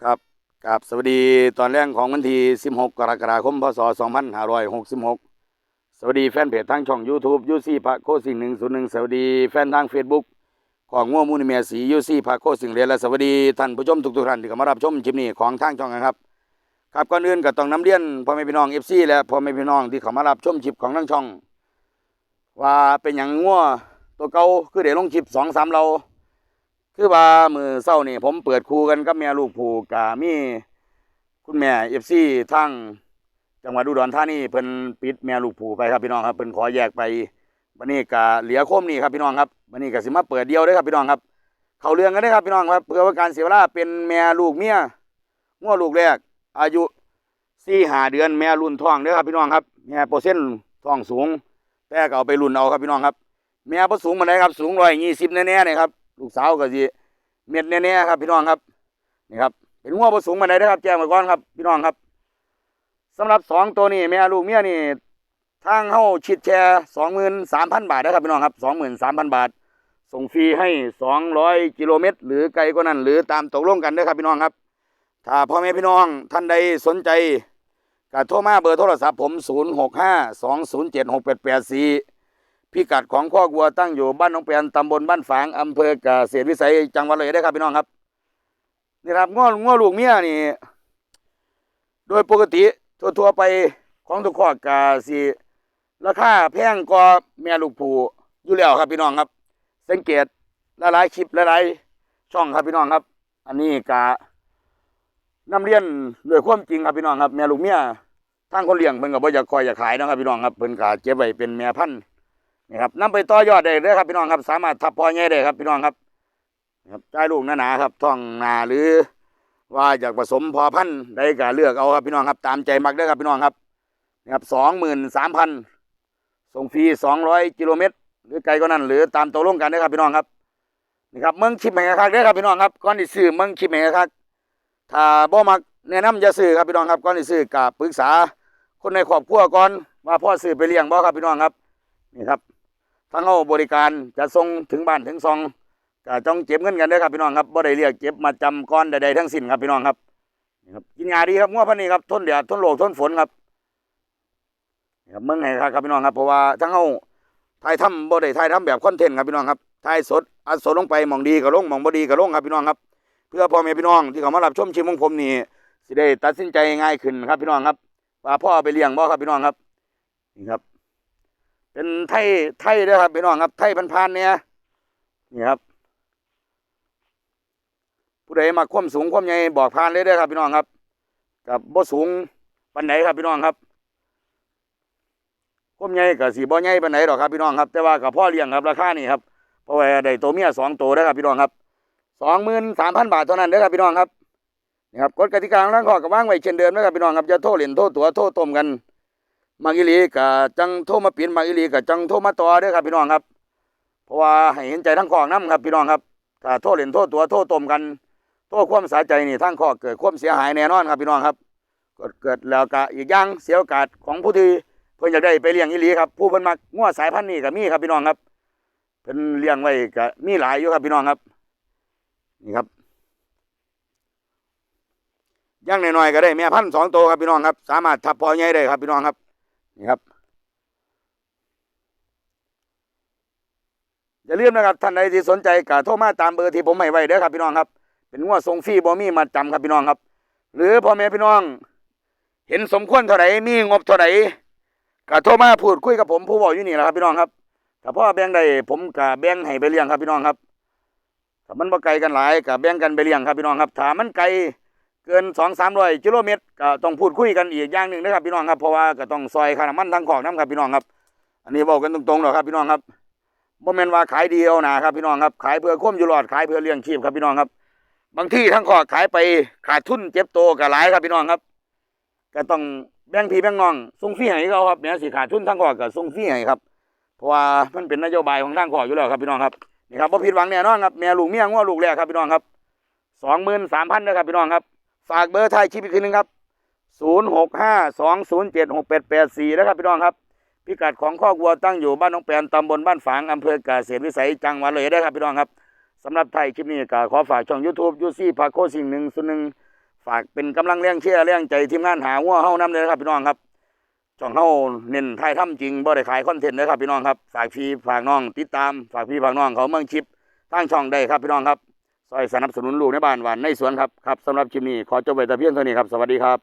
ครับกับสวัสดีตอนแรกของวันที่ 16 กรกฎาคม พศ 2566 สวัสดีแฟนเพจทางช่อง YouTube ยูซี่พระโคสิ่งหนึ่งศูนย์หนึ่งสวัสดีแฟนทาง Facebook ของง่วมูลเมียสียูซี่พระโคสิ่งเรียนและสวัสดีท่านผู้ชมทุกๆท่านที่เข้ามารับชมคลิปนี้ของทางช่องนะครับครับก่อนอื่นก็ต้องน้ำเรียนพ่อแม่พี่น้อง FC และพ่อแม่พี่น้องที่เข้ามารับชมคลิปของทางช่อง ว่าเป็นอย่างง่วตัวเก่าคือเดี๋ยวลงคลิปสองสามเรา คือว่ามือเศร้านี่ ผมเปิดคูกันกับแม่ลูกผูกามีคุณแม่เอฟซีทั้งจังหวัดอุดรธานีเพิ่นปิดแม่ลูกผูไปครับพี่น้องครับเพิ่นขอแยกไปวันนี้กะเหลือโคมนี่ครับพี่น้องครับวันนี้ก็สิมาเปิดเดียวเด้ครับพี่น้องครับ เขาเรื่องกันได้ครับพี่น้องครับเพื่อว่าการเสียเวลาเป็นแม่ลูกเมียง้อลูกแรก อายุสี่หาเดือนแม่รุ่นท้องเด้อครับพี่น้องครับแม่เปอร์เซ็นต์ท้องสูง แต่ก็เอาไปรุ่นเอาครับพี่น้องครับ แม่บ่สูงมาได้ครับสูงร้อยยี่สิบแน่ๆเนี่ยครับ ลูกสาวก็สิเม็ดแน่ๆครับ พี่น้องครับนี่ครับเป็นหัวผสมมาไหนนะครับ แจ้งไว้ก่อนครับ พี่น้องครับ สำหรับสองตัวนี้แม่ลูกเมียนี่ทางเข้าชิดแชร์สองหมื่นสามพันบาทนะครับพี่น้องครับสองหมื่นสามพันบาท ส่งฟรีให้สองร้อยกิโลเมตร หรือไกลกว่านั้น หรือตามตกลงกันนะครับพี่น้องครับถ้าพ่อแม่พี่น้องท่านใดสนใจก็โทรมาเบอร์โทรศัพท์ผมศูนย์หกห้าสองศูนย์เจ็ดหกแปดแปดสี่ พิกัดของข้อกวัวตั้งอยู่บ้านหนองแปนตำบลบ้านฝางอำเภอเกษตรวิสัยจังหวัดเลยได้ครับพี่น้องครับนี่ครับง้อง้อลูกเมียนี่ โดยปกติทั่วๆไปของทุกข้อกาสิราคาแพงกว่าแม่ลูกผูอยู่แล้วครับพี่น้องครับ สังเกตหลายๆคลิปหลายๆช่องครับพี่น้องครับ อันนี้กะนำเรียนด้วยความจริงครับพี่น้องครับ แม่ลูกเมียทางคนเลี้ยงเพิ่นก็บ่อยากคอยอยากขายนะครับพี่น้องครับเพิ่นก็เก็บไว้เป็นแม่พันธุ์ นี่ครับนำไปต่อยอดได้เลยครับพี่น้องครับ สามารถทับพอใหญ่ได้ครับพี่น้องครับครับจ่ายลูกหนาๆครับท่องนาหรือว่าอยากผสมพอพันธุ์ได้ก็เลือกเอาครับพี่น้องครับ ตามใจมักได้ครับพี่น้องครับนะครับสองหมื่นสามพันส่งฟรีสองร้อยกิโลเมตร หรือไกลก็นั้น หรือตามตกลงกันได้ครับพี่น้องครับนี่ครับเมืองชิปแห่งคักได้ครับพี่น้องครับก่อนที่ซื้อเมืองชิปแห่งคักถ้าบ่มักแนะนำอย่าซื้อครับพี่น้องครับก่อนที่ซื้อกับปรึกษาคนในครอบครัวก่อนว่าพ่อซื้อไปเลี้ยงบ่ครับพี่น้องครับนี่ครับ ทางเราบริการจะส่งถึงบ้านถึงซองก็ต้องเก็บเงินกันด้อครับพี่น้องครับบ่ได้เรียกเก็บมาจำก้อนใดๆทั้งสิ้นครับพี่น้องครับนี่ครับกินยาดีครับง้อพันนี้ครับทนแดดทนโลกทนฝนครับนี่ครับเมืองไหนครับครับพี่น้องครับเพราะว่าทั้งเราถ่ายทำบ่ได้ถ่ายทำแบบคอนเทนต์ครับพี่น้องครับถ่ายสดอัดสดลงไปหมองดีก็ลงหมองบ่ดีก็ลงครับพี่น้องครับ เพื่อพ่อแม่พี่น้องที่เขามารับชมชิมของผมนี่สิได้ตัดสินใจง่ายขึ้นครับพี่น้องครับว่าพ่อไปเลี้ยงบ่ครับพี่น้องครับนี่ครับ เป็นไทยไทยด้วยครับพี่น้องครับไทยพันๆเนี่ยนี่ครับ ผู้ใดมาความสูงความใหญ่บอกพานเลยด้อครับพี่น้องครับ กับบ่สูงปานไหนครับพี่น้องครับความใหญ่กับสีบ่ใหญ่ปานไหนดอกครับพี่น้องครับ แต่ว่ากับพ่อเลี้ยงครับราคานี่ครับเพราะว่าได้ตัวเมียสองตัวเด้ครับพี่น้องครับสองหมื่นสามพันบาทเท่านั้นเด้อครับพี่น้องครับนี่ครับกฎกติกาของทางขอกับว่างไว้เช่นเดิมนะครับพี่น้องครับจะโทษเหรียญโทษตัวโทษต้มกัน มักอีหลีกับจังโทรมาเปลี่ยนมักอีหลีกับจังโทรมาต่อเด้อครับพี่น้องครับ เพราะว่าให้เห็นใจทั้งข้อน้ำครับพี่น้องครับถ้าโทษเล่นโทษตัวโทษตมกันโทษความสาใจนี่ทั้งข้อเกิดความเสียหายแน่นอนครับพี่น้องครับเกิดเกิดแล้วก็อีกอย่างเสียโอกาสของผู้ที่เพิ่นอยากได้ไปเลี้ยงอีหลีครับผู้เพิ่นมักงัวสายพันธุ์นี้ก็มีครับพี่น้องครับเพิ่นเลี้ยงไว้ก็มีหลายอยู่ครับพี่น้องครับนี่ครับย่างน้อยๆก็ได้แม่พันสองตัวครับพี่น้องครับ สามารถทับพอใหญ่ได้ครับพี่น้องครับ นี่ครับ อย่าลืมนะครับท่านใดที่สนใจก็โทรมาตามเบอร์ที่ผมให้ไว้เด้อครับพี่น้องครับ เป็นงวดส่งฟรีบ่มีมาจำครับพี่น้องครับ หรือพ่อแม่พี่น้อง เห็นสมควรเท่าไหร่มีงบเท่าไหร่ก็โทรมาพูดคุยกับผมผู้บอกอยู่นี่แหละครับพี่น้องครับถ้าพ่อแบ่งได้ผมก็แบ่งให้ไปเลี้ยงครับพี่น้องครับถ้ามันบ่ไกลกันหลายก็แบ่งกันไปเลี้ยงครับพี่น้องครับถ้ามันไกล เกินสองสามร้อยกิโลเมตรก็ต้องพูดคุยกันอีกอย่างหนึ่งนะครับพี่น้องครับเพราะว่าก็ต้องซอยค่าน้ำมันทางของน้ำครับพี่น้องครับ อันนี้บอกกันตรงๆหรอกครับพี่น้องครับบ่แม่นว่าขายดีเอานาครับพี่น้องครับขายเพื่อควมอยู่รอดขายเพื่อเลี้ยงชีพครับพี่น้องครับ บางที่ทั้งขอขายไปขาดทุนเจ็บโตก็หลายครับพี่น้องครับ ก็ต้องแบ่งพี่แบ่งน้องส่งฟรีให้เขาครับแม้สิขาดทุนทั้งขอก็ส่งฟรีให้ครับ เพราะว่ามันเป็นนโยบายของทางขออยู่แล้วครับพี่น้องครับนี่ครับบ่ผิดหวังแน่นอนครับแม่ลูกเมียงัวลูกแรกครับพี่น้องครับสองหมื่นสามพันนะครับพี่น้องครับ ฝากเบอร์ไทยชิปอีกทีนึงครับ 0652076884 นะครับพี่น้องครับ พิกัดของข้อวัวตั้งอยู่บ้านน้องแปนตำบลบ้านฝางอำเภอเกาเสวิสัยจังหวัดเลยได้ครับพี่น้องครับสำหรับไทยคลิปนี้ก็ขอฝากช่อง YouTube ยูซี่พาโคสิ่งหนึ่งส่วนหนึ่งฝากเป็นกำลังเลี้ยงเชื่อเลี้ยงใจทีมงานหาวัวเฮาน้ำเลยครับพี่น้องครับช่องเฮาเน้นไทยถ้ำจริงบ่ได้ขายคอนเทนต์นะครับพี่น้องครับฝากพี่ฝากน้องติดตามฝากพี่ฝากน้องเขาเมืองชิปตั้งช่องได้ครับพี่น้องครับ ซอยสนับสนุนลูกในบ้านหวานในสวนครับครับสำหรับชิปนี้ขอจบไว้แต่เพียงเท่านี้ครับสวัสดีครับ